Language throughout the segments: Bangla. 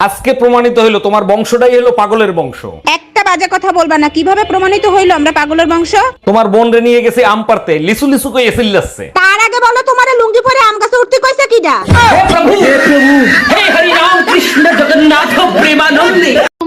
আজকে প্রমাণিত হইল তোমার বংশটাই হলো পাগলের বংশ। একটা বাজে কথা বলবা না কীভাবে প্রমাণিত হইল আমরা পাগলের বংশ? তোমার বোন রে নিয়ে গেছে আম পারতে লিসু লিসু কই এসিল তার আগে বলো তোমার লুঙ্গি পরে আম গাছে উঠতে কইছে কিডা?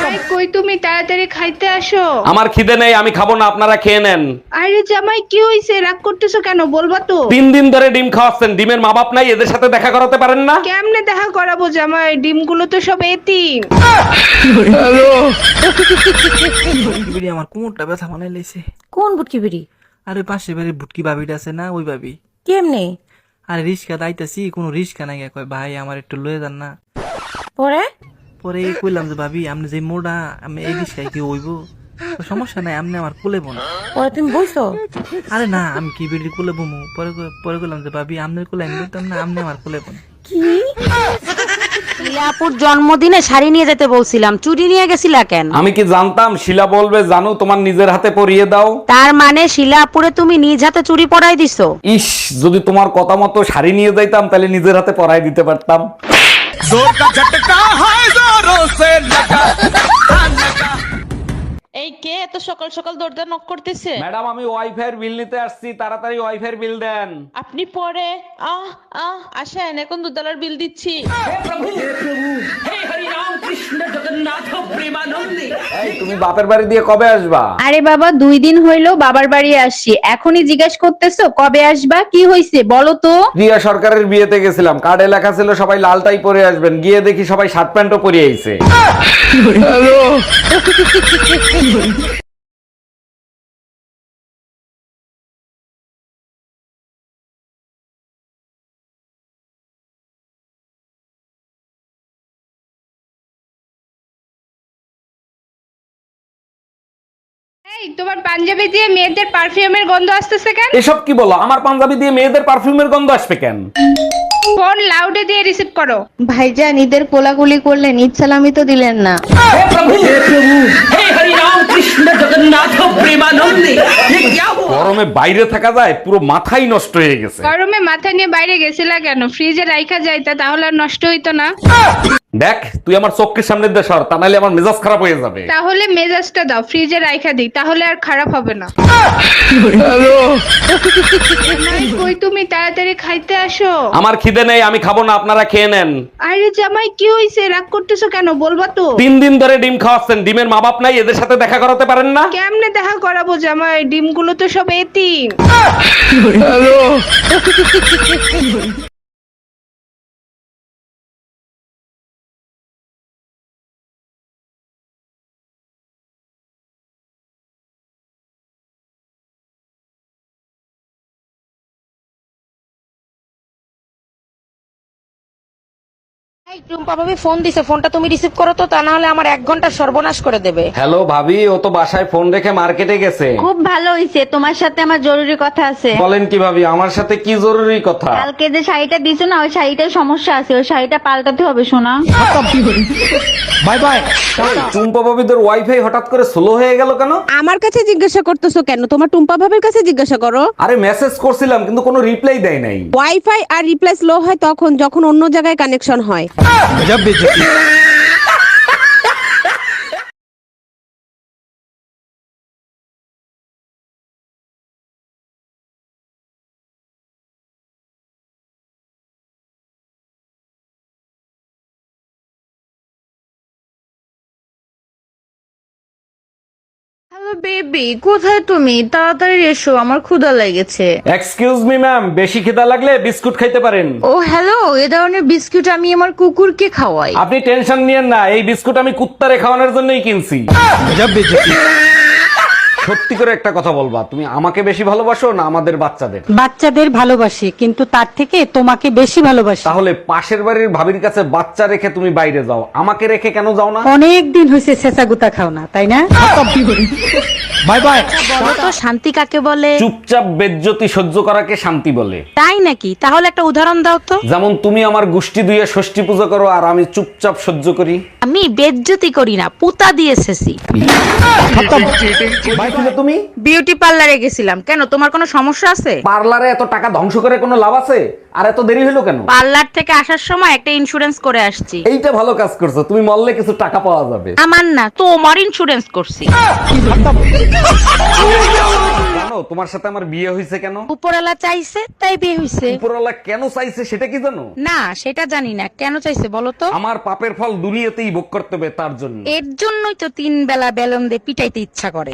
ভাই কই তুমি? তাড়াতাড়ি খাইতে আসো। আমার খিদে নেই আমি খাব না আপনারা খেয়ে নেন। আরে জামাই কি হইছে? রাগ করতেছো কেন? বলবা তো। তিন দিন ধরে ডিম খাওয়াচ্ছেন ডিমের মা বাপ নাই এদের সাথে দেখা করাতে পারেন না? কেমনে দেখা করাবো জামাই? ডিমগুলো তো সব এতিম। বিড়ি আমার কোমরটা ব্যথা বানাই লাইছে। কোন বুটকি বিড়ি? আরে পাশে বাড়ির ভুটকি ভাবিটা আছে না ওই ভাবি কেমনে? আরে রিক্সা দাইতাছি কোনো রিক্সা নাই কয় ভাই আমার একটু লয়ে যান না। পরে? পরে কইলাম যে ভাবি আপনি যে মোড়া আমি এই রিক্সায় কি হইব? সমস্যা নাই আপনি আমার কোলে বোন। পরে তুমি বইছো? আরে না আমি কি বিড়ি কোলে বমু? পরে পরে কইলাম যে ভাবি আপনার কোলে আমি বলতাম না আপনি আমার কোলে বোন। শিলাপুর জন্মদিনে শাড়ি নিয়ে যেতে বলছিলাম চুরি নিয়ে গেছিলা কেন? আমি কি জানতাম শিলা বলবে জানো তোমার নিজের হাতে পরিয়ে দাও। তার মানে শিলাপুরে তুমি নিজ হাতে চুরি পরাই দিছো? ইস যদি তোমার কথা মতো শাড়ি নিয়ে যাইতাম তাহলে নিজের হাতে পরাই দিতে পারতাম। এই কে এত সকাল সকাল দরজা নক করতেছে? ম্যাডাম আমি ওয়াইফাই এর বিল নিতে আসছি। তাড়াতাড়ি ওয়াইফাই এর বিল দেন। আপনি পরে আহ আহ আসেন এখন দুতলার বিল দিচ্ছি। এই তুমি বাপের বাড়ি দিয়ে কবে আসবা? আরে বাবা দুই দিন হইল বাবার বাড়ি আসছি। এখনই জিজ্ঞেস করতেছো কবে আসবা? কি হইছে? বলো তো। সরকারের বিয়েতে গেছিলাম। কার্ডে লেখা ছিল সবাই লালটাই পরে আসবেন। গিয়ে দেখি সবাই শার্ট প্যান্টও পরে আইছে। এই তোমার পাঞ্জাবি দিয়ে মেয়েদের পারফিউমের গন্ধ আসতেছে কেন? এসব কি বলো? আমার পাঞ্জাবি দিয়ে মেয়েদের পারফিউমের গন্ধ আসবে কেন? ফোন লাউডে দিয়ে রিসিভ করো। ভাইজান ঈদের কোলাকুলি করলেন ঈদ সালামি তো দিলেন না। গরমে বাইরে থাকা যায় পুরো মাথাই নষ্ট হয়ে গেছে। গরমে মাথা নিয়ে বাইরে গেছিলা কেন? ফ্রিজে রাইখা যাইতা তাহলে আর নষ্ট হইতো না। দেখ তুই আমার চোখের সামনে দিয়ে সর তা নাহলে আমার মেজাজ খারাপ হয়ে যাবে। তাহলে মেজাজটা দাও ফ্রিজে রাইখা দিই তাহলে আর খারাপ হবে না। কই তুমি? তাড়াতাড়ি খাইতে আসো। আমার খিদে নেই আমি খাব না আপনারা খেয়ে নেন। আরে জামাই কি হইছে? রাগ করতেছো কেন? বলবা তো। তিন দিন ধরে ডিম খাওয়াচ্ছেন ডিমের মা বাপ নাই এদের সাথে দেখা করাতে পারেন না? কেমনে দেখা করাবো জামাই? ডিমগুলো তো সব এতিম। এই টুম্পা ভাবি ফোন দিছে ফোনটা তুমি রিসিভ করো তো তা না হলে আমার এক ঘণ্টা সর্বনাশ করে দেবে। হ্যালো ভাবি ও তো বাসায় ফোন রেখে মার্কেটে গেছে। খুব ভালো হইছে তোমার সাথে আমার জরুরি কথা আছে। বলেন কি ভাবি আমার সাথে কি জরুরি কথা? কালকে যে শাড়িটা দিছো না ওই শাড়িটার সমস্যা আছে ওই শাড়িটা পাল্টাতে হবে শোনা চুম্পা ভাবিদের ওয়াইফাই হঠাৎ করে স্লো হয়ে গেল কেন? আমার কাছে জিজ্ঞাসা করতেছো কেন? তোমার টুম্পা ভাবের কাছে জিজ্ঞাসা করো। আরে মেসেজ করছিলাম কিন্তু কোনো রিপ্লাই দেয় নাই। ওয়াইফাই আর রিপ্লাই স্লো হয় তখন যখন অন্য জায়গায় কানেকশন হয়। 你别急。হ্যালো বেবি কোথায় তুমি? তাড়াতাড়ি এসো আমার ক্ষুধা লেগেছে। এক্সকিউজ মি ম্যাম বেশি খিদা লাগলে বিস্কুট খাইতে পারেন। ও হ্যালো এ ধরনের বিস্কুট আমি আমার কুকুরকে খাওয়াই। আপনি টেনশন নিয়েন না এই বিস্কুট আমি কুত্তারে খাওয়ানোর জন্যই কিনছি। সত্যি করে একটা কথা বলবা তুমি আমাকে বেশি ভালোবাসো না আমাদের বাচ্চাদের? বাচ্চাদের ভালোবাসি কিন্তু তার থেকে তোমাকে বেশি ভালোবাসি। তাহলে পাশের বাড়ির ভাবির কাছে বাচ্চা রেখে তুমি বাইরে যাও আমাকে রেখে কেন যাও না? অনেক দিন হয়েছে শেষা গুতা খাও না তাই না? Bye bye. তো শান্তি কাকে বলে? চুপচাপ বেজ্জতি সহ্য করাকে শান্তি বলে। তাই নাকি? তাহলে একটা উদাহরণ দাও তো। যেমন তুমি আমার গোষ্ঠী দুইয়ে ষষ্ঠী পুজো করো আর আমি চুপচাপ সহ্য করি। আমি বেজ্জতি করি না পুতা দিয়ে এসেছি ভাই ছিলে তুমি? বিউটি পার্লারে গেছিলাম। কেন তোমার কোনো সমস্যা আছে? পার্লারে এত টাকা ধ্বংস করে কোনো লাভ আছে? আর এত দেরি হলো কেন? পার্লার থেকে আসার সময় একটা ইন্স্যুরেন্স করে আসছি। এইটা ভালো কাজ করছ তুমি মরলে কিছু টাকা পাওয়া যাবে। আমার না তোমার ইন্স্যুরেন্স করছি। জানো তোমার সাথে আমার বিয়ে হয়েছে কেন? চাইছে তাই বিয়ে উপরওয়ালা কেন চাইছে সেটা কি জানো? না সেটা জানি না কেন চাইছে বলো তো? আমার পাপের ফল দুনিয়াতেই ভোগ করতে হবে তার জন্য। এর জন্যই তো তিন বেলা বেলন দিয়ে পিটাইতে ইচ্ছা করে।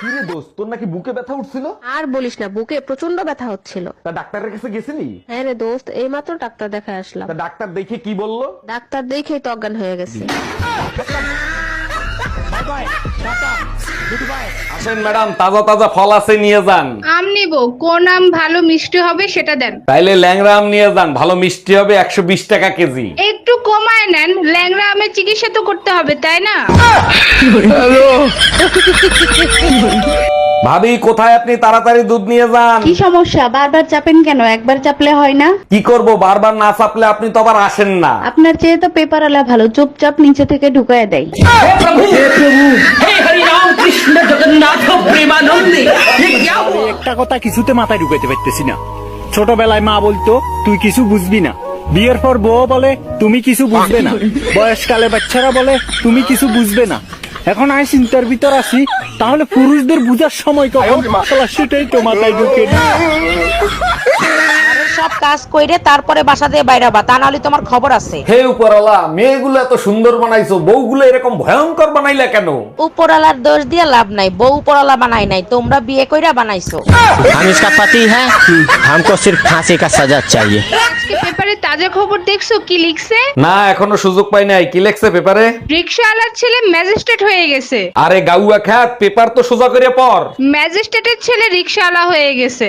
কিরে দোস্ত তোর নাকি বুকে ব্যথা উঠছিল? আর বলিস না বুকে প্রচণ্ড ব্যথা হচ্ছিল। তা ডাক্তারের কাছে গেছিলি? হ্যাঁ রে দোস্ত এইমাত্র ডাক্তার দেখায় আসলাম। তা ডাক্তার দেখে কি বলল? ডাক্তার দেখেই তো অজ্ঞান হয়ে গেছে। আসেন ম্যাডাম তাজা তাজা ফল আছে নিয়ে যান। আম নিব কোন আম ভালো মিষ্টি হবে সেটা দেন। তাইলে ল্যাংরা আম নিয়ে যান ভালো মিষ্টি হবে একশো বিশ টাকা কেজি। একটু কমায় নেন ল্যাংড়া আমের চিকিৎসা তো করতে হবে তাই না? ভাবি কোথায় আপনি? তাড়াতাড়ি দুধ নিয়ে যান। কি সমস্যা? বারবার চাপেন কেন? একবার চাপলে হয় না? কি করব? বারবার না চাপলে আপনি তো আবার আসেন না। আপনার চেয়ে তো পেপার আলা ভালো। চুপচাপ নিচে থেকে ঢুকায় দেয়। হে প্রভু! হে প্রভু! হে হরি রাম কৃষ্ণ জগন্নাথ প্রেমানন্দে! একটা কথা কিছুতে মাথায় ঢুকাইতে পারতেছি না। ছোটবেলায় মা বলতো তুই কিছু বুঝবি না। বিয়ের পর বউ বলে তুমি কিছু বুঝবে না। বয়সকালে বাচ্চারা বলে তুমি কিছু বুঝবে না। এখন আই চিন্তার ভিতর আছি তাহলে পুরুষদের বুঝার সময় কখন? সেটাই তো মাথায় ঢুকে সব কাজ কইরে তারপরে বাসা দিয়ে বাইরে বা তা নাহলে তোমার খবর আছে। হে উপরালা মেয়েগুলো এত সুন্দর বানাইছো বউগুলো এরকম ভয়ঙ্কর বানাইলা কেন? উপরালার দোষ দিয়ে লাভ নাই বউ উপরালা বানাই নাই তোমরা বিয়ে কইরা বানাইছো। আমি ইসকা হ্যাঁ? হামকো ফাঁসি কা সাজা চাইয়ে। আজকে পেপারে তাজা খবর দেখছ? কি লিখছে? না এখনও সুযোগ পাই নাই। কি লেখছে পেপারে? রিকশাওয়ালার ছেলে ম্যাজিস্ট্রেট হয়ে গেছে। আরে গাউয়া খ্যাত পেপার তো সোজা করে পর ম্যাজিস্ট্রেটের ছেলে রিক্সাওয়ালা হয়ে গেছে।